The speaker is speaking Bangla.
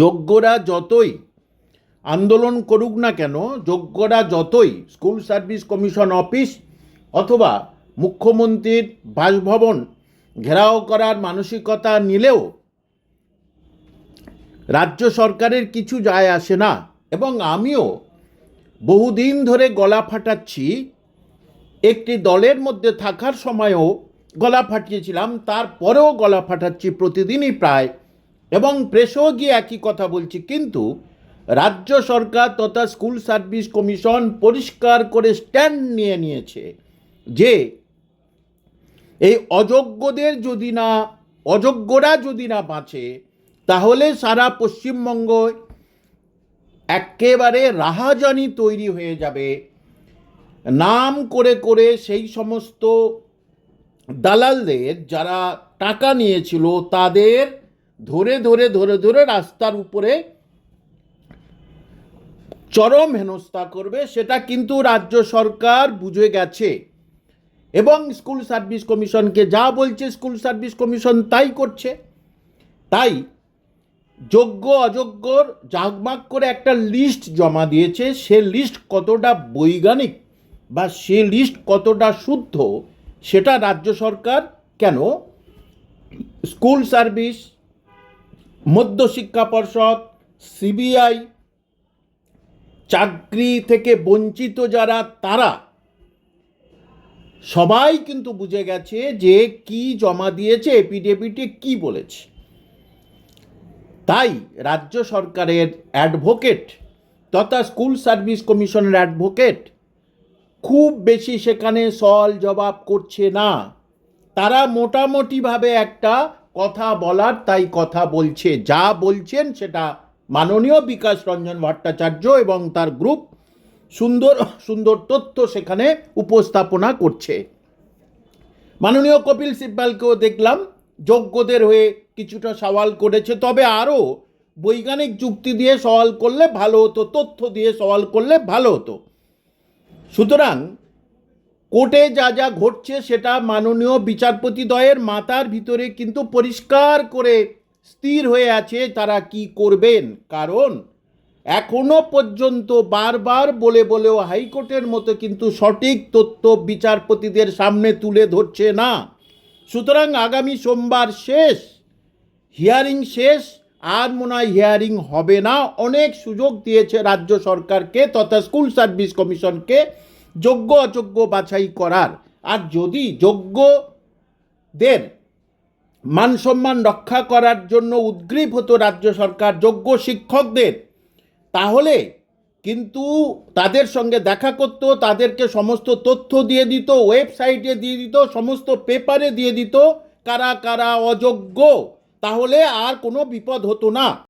যোগ্যরা যতই আন্দোলন করুক না কেন, যোগ্যরা যতই স্কুল সার্ভিস কমিশন অফিস অথবা মুখ্যমন্ত্রীর বাসভবন ঘেরাও করার মানসিকতা নিলেও রাজ্য সরকারের কিছু যায় আসে না। এবং আমিও বহুদিন ধরে গলা ফাটাচ্ছি, একটি দলের মধ্যে থাকার সময়ও গলা ফাটিয়েছিলাম, তারপরেও গলা ফাটাচ্ছি প্রতিদিনই প্রায় এবং প্রেসেও গিয়ে একই কথা বলছি, কিন্তু রাজ্য সরকার তথা স্কুল সার্ভিস কমিশন পরিষ্কার করে স্ট্যান্ড নিয়ে নিয়েছে যে এই অযোগ্যদের যদি না, অযোগ্যরা যদি না বাঁচে, তাহলে সারা পশ্চিমবঙ্গ একেবারে রাহাজানি তৈরি হয়ে যাবে। নাম করে করে সেই সমস্ত দালালদের যারা টাকা নিয়েছিল, তাদের ধরে ধরে ধরে ধরে রাস্তার উপরে চরম হেনস্থা করবে, সেটা কিন্তু রাজ্য সরকার বুঝে গেছে। এবং স্কুল সার্ভিস কমিশনকে যা বলছে, স্কুল সার্ভিস কমিশন তাই করছে। তাই যোগ্য, অযোগ্যর জাগমাগ করে একটা লিস্ট জমা দিয়েছে। সে লিস্ট কতটা বৈজ্ঞানিক বা সে লিস্ট কতটা শুদ্ধ, সেটা রাজ্য সরকার কেন? স্কুল সার্ভিস মধ্যশিক্ষা পর্ষদ, সিবিআই, চাকরি থেকে বঞ্চিত যারা, তারা সবাই কিন্তু বুঝে গেছে যে কি জমা দিয়েছে, এপিডেভিটে কি বলেছে। তাই রাজ্য সরকারের অ্যাডভোকেট তথা স্কুল সার্ভিস কমিশনের অ্যাডভোকেট খুব বেশি সেখানে সল জবাব করছে না। তারা মোটামুটিভাবে একটা কথা বলার, তাই কথা বলছে। যা বলছেন সেটা মাননীয় বিকাশ রঞ্জন ভট্টাচার্য এবং তার গ্রুপ সুন্দর সুন্দর তথ্য সেখানে উপস্থাপনা করছে। মাননীয় কপিল সিব্বালকেও দেখলাম, যোগ্যদের হয়ে কিছুটা সওয়াল করেছে। তবে আরও বৈজ্ঞানিক যুক্তি দিয়ে সওয়াল করলে ভালো হতো, তথ্য দিয়ে সওয়াল করলে ভালো হতো। সুতরাং কোর্টে যা যা ঘটছে সেটা মাননীয় বিচারপতিদ্বয়ের মাথার ভিতরে কিন্তু পরিষ্কার করে স্থির হয়ে আছে তারা কি করবেন। কারণ এখনও পর্যন্ত বারবার বলে বলেও হাইকোর্টের মতো কিন্তু সঠিক তথ্য বিচারপতিদের সামনে তুলে ধরছে না। সুতরাং আগামী সোমবার শেষ, হিয়ারিং শেষ, আর মনে হয় হিয়ারিং হবে না। অনেক সুযোগ দিয়েছে রাজ্য সরকারকে তথা স্কুল সার্ভিস কমিশনকে যোগ্য অযোগ্য বাছাই করার। আর যদি যোগ্যদের মান সম্মান রক্ষা করার জন্য উদ্গ্রীব হতো রাজ্য সরকার, যোগ্য শিক্ষকদের, তাহলে কিন্তু তাদের সঙ্গে দেখা করতো, তাদেরকে সমস্ত তথ্য দিয়ে দিত, ওয়েবসাইটে দিয়ে দিত, সমস্ত পেপারে দিয়ে দিত, কারা কারা অযোগ্য, তাহলে আর কোনো বিপদ হতো না।